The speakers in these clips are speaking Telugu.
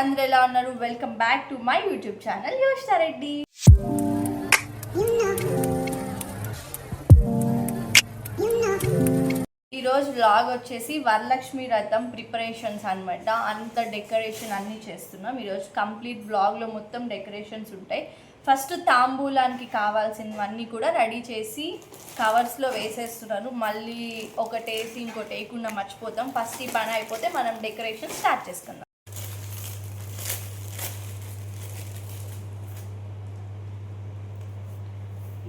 అందరూ ఎలా ఉన్నారు welcome back to my YouTube channel Yoshitha Reddy ఈరోజు వ్లాగ్ వచ్చేసి వరలక్ష్మి రథం ప్రిపరేషన్స్ అన్నమాట. అంత డెకరేషన్ అన్నీ చేస్తున్నాం. ఈరోజు కంప్లీట్ వ్లాగ్లో మొత్తం డెకరేషన్స్ ఉంటాయి. ఫస్ట్ తాంబూలానికి కావాల్సినవన్నీ కూడా రెడీ చేసి కవర్స్లో వేసేస్తున్నాను మళ్ళీ ఒకటేసి ఇంకోటి వేయకుండా మర్చిపోతాం. ఫస్ట్ ఈ పని అయిపోతే మనం డెకరేషన్ స్టార్ట్ చేసుకుందాం.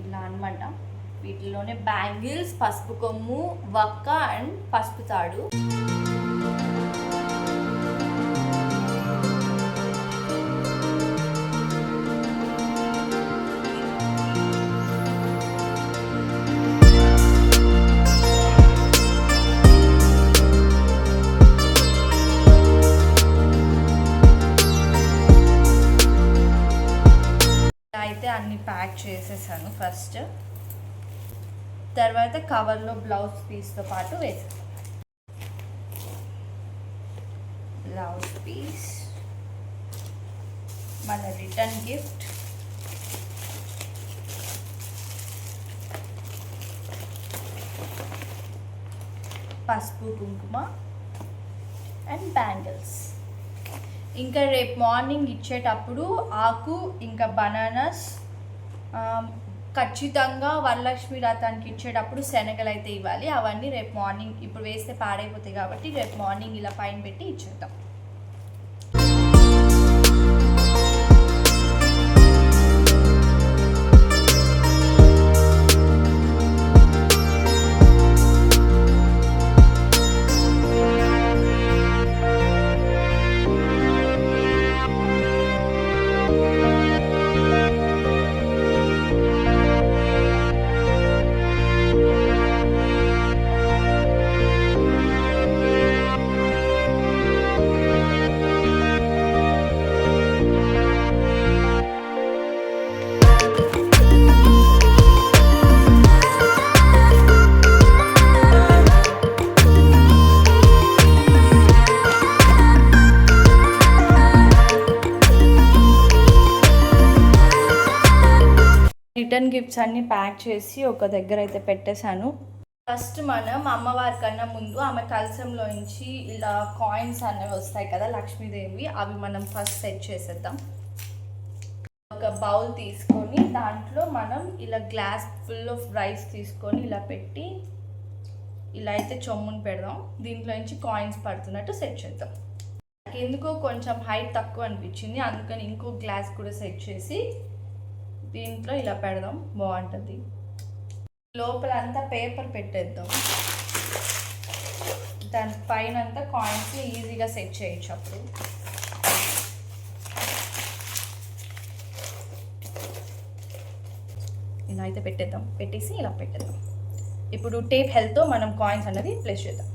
ఇలా అనమాట వీటిలోనే బ్యాంగిల్స్ పసుపు కొమ్ము వక్క అండ్ పసుపు తాడు. అన్ని ప్యాక్ చేసేసాను ఫస్ట్. తర్వాత కవర్లో బ్లౌజ్ పీస్తో పాటు వేసాను బ్లౌజ్ పీస్. మన రిటర్న్ గిఫ్ట్. పసుపు కుంకుమ అండ్ బ్యాంగిల్స్. ఇంకా రేపు మార్నింగ్ ఇచ్చేటప్పుడు ఆకు ఇంకా బనానాస్ ఖచ్చితంగా వరలక్ష్మి వ్రతానికి ఇచ్చేటప్పుడు శనగలు అయితే ఇవ్వాలి. అవన్నీ రేపు మార్నింగ్ ఇప్పుడు వేస్తే పాడైపోతాయి కాబట్టి రేపు మార్నింగ్ ఇలా పైన పెట్టి ఇచ్చేద్దాం. రిటర్న్ గిఫ్ట్స్ అన్ని ప్యాక్ చేసి ఒక దగ్గర అయితే పెట్టేశాను. ఫస్ట్ మనం అమ్మవారి కన్నా ముందు ఆమె కలసంలో నుంచి ఇలా కాయిన్స్ అనేవి వస్తాయి కదా లక్ష్మీదేవి అవి మనం ఫస్ట్ సెట్ చేసేద్దాం. ఒక బౌల్ తీసుకొని దాంట్లో మనం ఇలా గ్లాస్ ఫుల్ ఆఫ్ రైస్ తీసుకొని ఇలా పెట్టి ఇలా అయితే చొమ్మును పెడదాం. దీంట్లో నుంచి కాయిన్స్ పడుతున్నట్టు సెట్ చేద్దాం. నాకు ఎందుకో కొంచెం హైట్ తక్కువ అనిపించింది అందుకని ఇంకో గ్లాస్ కూడా సెట్ చేసి దీంట్లో ఇలా పెడదాం బాగుంటుంది. లోపల అంతా పేపర్ పెట్టేద్దాం. దాని పైన అంతా కాయిన్స్ ఈజీగా సెట్ చేయొచ్చు అప్పుడు. ఇలా అయితే పెట్టేద్దాం. పెట్టేసి ఇలా పెట్టేద్దాం. ఇప్పుడు టేప్ హెల్త్తో మనం కాయిన్స్ అనేది ప్లేస్ చేద్దాం.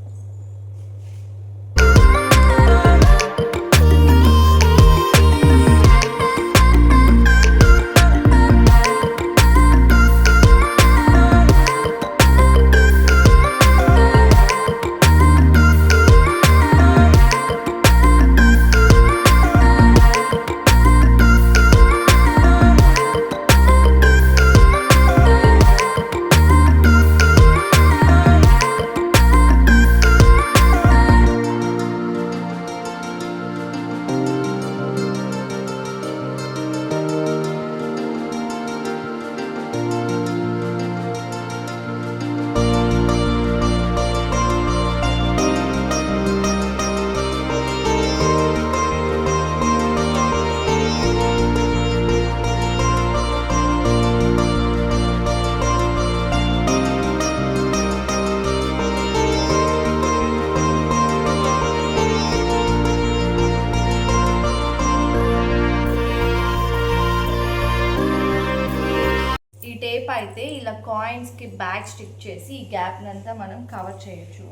టేప్ అయితే ఇలా కాయిన్స్కి బ్యాక్ స్టిక్ చేసి ఈ గ్యాప్నంతా మనం కవర్ చేయొచ్చు.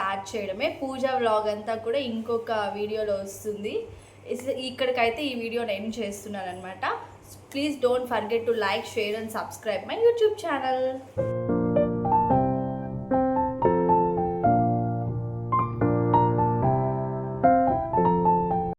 స్టార్ట్ చేయడమే. పూజ వ్లాగ్ అంతా కూడా ఇంకొక వీడియోలో వస్తుంది. ఇస్- ఇక్కడికైతే ఈ వీడియో నేను చేస్తున్నాను అనమాట please don't forget to like share and subscribe my YouTube channel